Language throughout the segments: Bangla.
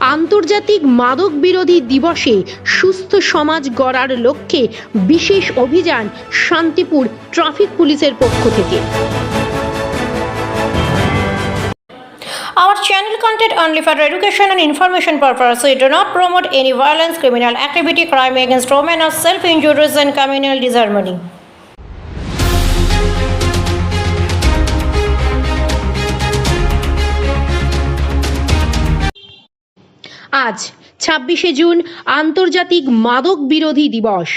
আন্তর্জাতিক মাদক বিরোধী দিবসে সুস্থ সমাজ গড়ার লক্ষ্যে বিশেষ অভিযান শান্তিপুর ট্রাফিক পুলিশের পক্ষ থেকে content only for education and information purpose. We do not promote any violence, criminal activity, crime against women, or self-injuries and communal disharmony. আজ ছাব্বিশে জুন আন্তর্জাতিক মাদক বিরোধী দিবস।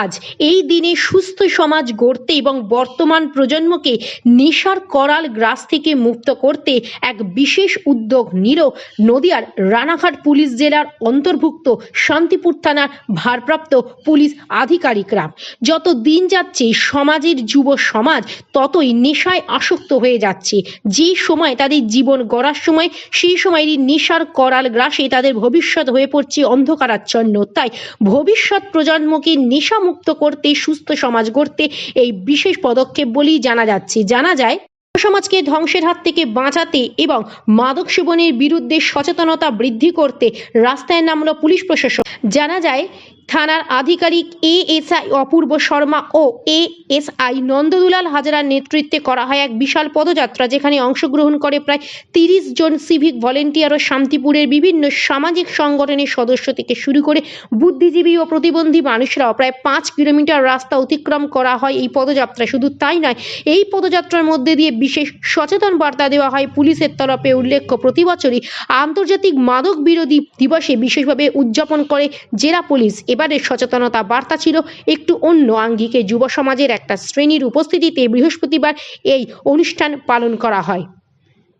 আজ এই দিনে সুস্থ সমাজ গড়তে এবং বর্তমান প্রজন্মকে নেশার করাল গ্রাস থেকে মুক্ত করতে এক বিশেষ উদ্যোগ নিল নদিয়ার রানাঘাট পুলিশ জেলার অন্তর্ভুক্ত শান্তিপুর থানার ভারপ্রাপ্ত পুলিশ আধিকারিকরা। যত দিন যাচ্ছে সমাজের যুব সমাজ ততই নেশায় আসক্ত হয়ে যাচ্ছে। যে সময় তাদের জীবন গড়ার সময়, সেই সময় নেশার করাল গ্রাসে তাদের ভবিষ্যৎ হয়ে পড়ছে অন্ধকারাচ্ছন্ন। তাই ভবিষ্যৎ প্রজন্মকে নেশামুক্ত করতে, সুস্থ সমাজ গড়তে এই বিশেষ পদক্ষেপ বলেই জানা যাচ্ছে। জানা যায়, সমাজকে ধ্বংসের হাত থেকে বাঁচাতে এবং মাদক সেবনের বিরুদ্ধে সচেতনতা বৃদ্ধি করতে রাস্তায় নামলো পুলিশ প্রশাসন জানা যায় থানার আধিকারিক এএসআই অপূর্ব শর্মা ও এএসআই নন্দদুলাল হাজারার নেতৃত্বে করা হয় এক বিশাল পদযাত্রা, যেখানে অংশগ্রহণ করে প্রায় তিরিশ জন সিভিক ভলেন্টিয়ার ও শান্তিপুরের বিভিন্ন সামাজিক সংগঠনের সদস্য থেকে শুরু করে বুদ্ধিজীবী ও প্রতিবন্ধী মানুষরাও প্রায় পাঁচ কিলোমিটার রাস্তা অতিক্রম করা হয় এই পদযাত্রা। শুধু তাই নয়, এই পদযাত্রার মধ্যে দিয়ে বিশেষ সচেতন বার্তা দেওয়া হয় পুলিশের তরফে উল্লেখ্য, প্রতি বছরই আন্তর্জাতিক মাদক বিরোধী দিবসে বিশেষভাবে উদযাপন করে জেলা পুলিশ এবারের সচেতনতা বার্তা ছিল একটু অন্য আঙ্গিকে। যুব সমাজের একটা শ্রেণির উপস্থিতিতে বৃহস্পতিবার এই অনুষ্ঠান পালন করা হয়।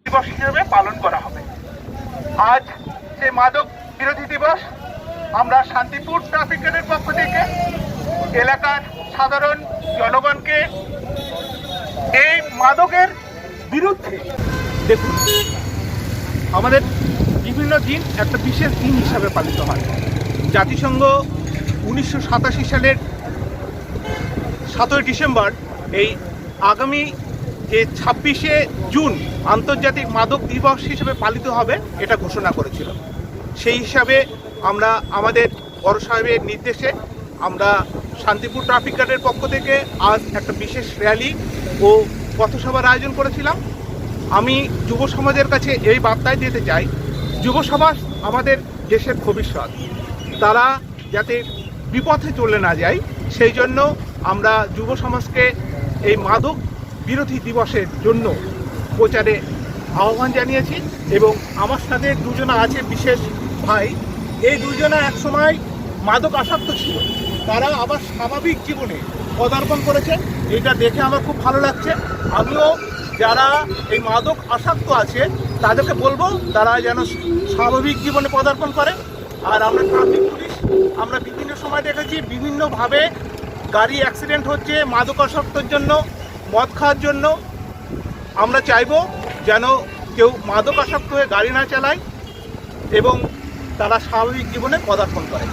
দিবস হিসেবে পালন করা হবে। আজ যে মাদক বিরোধী দিবস, আমরা শান্তিপুর ট্রাফিক গার্ডের পক্ষ থেকে এলাকার সাধারণ জনগণকে এই মাদকের বিরুদ্ধে দেখুন, আমাদের বিভিন্ন দিন একটা বিশেষ দিন হিসাবে পালিত হয়। জাতিসংঘ উনিশশো সাতাশি সালের সাতই ডিসেম্বর, এই আগামী যে ছাব্বিশে জুন আন্তর্জাতিক মাদক দিবস হিসেবে পালিত হবে, এটা ঘোষণা করেছিল। সেই হিসাবে আমরা আমাদের বড় সাহেবের নির্দেশে আমরা শান্তিপুর ট্রাফিক গার্ডের পক্ষ থেকে আজ একটা বিশেষ র্যালি ও পথসভার আয়োজন করেছিলাম। আমি যুব সমাজের কাছে এই বার্তায় দিতে চাই, যুব সমাজ আমাদের দেশের ভবিষ্যৎ। তারা যাতে বিপথে চলে না যায় সেই জন্য আমরা যুব সমাজকে এই মাদক বিরোধী দিবসের জন্য প্রচারে আহ্বান জানিয়েছি এবং আমার সাথে দুজনা আছে বিশেষ ভাই। এই দুজনা একসময় মাদক আসক্ত ছিল। তারা আবার স্বাভাবিক জীবনে পদার্পণ করেছে। এটা দেখে আমার খুব ভালো লাগছে। আমিও যারা এই মাদক আসক্ত আছে, তাদেরকে বলব তারা যেন স্বাভাবিক জীবনে পদার্পণ করে। আর আমরা ট্রাফিক পুলিশ, আমরা বিভিন্ন সময় দেখেছি বিভিন্নভাবে গাড়ি অ্যাক্সিডেন্ট হচ্ছে, মাদকাসক্তর জন্য, মদ খাওয়ার জন্য। আমরা চাইব যেন কেউ মাদকাসক্ত হয়ে গাড়ি না চালায় এবং তারা স্বাভাবিক জীবনে পদার্পণ করে।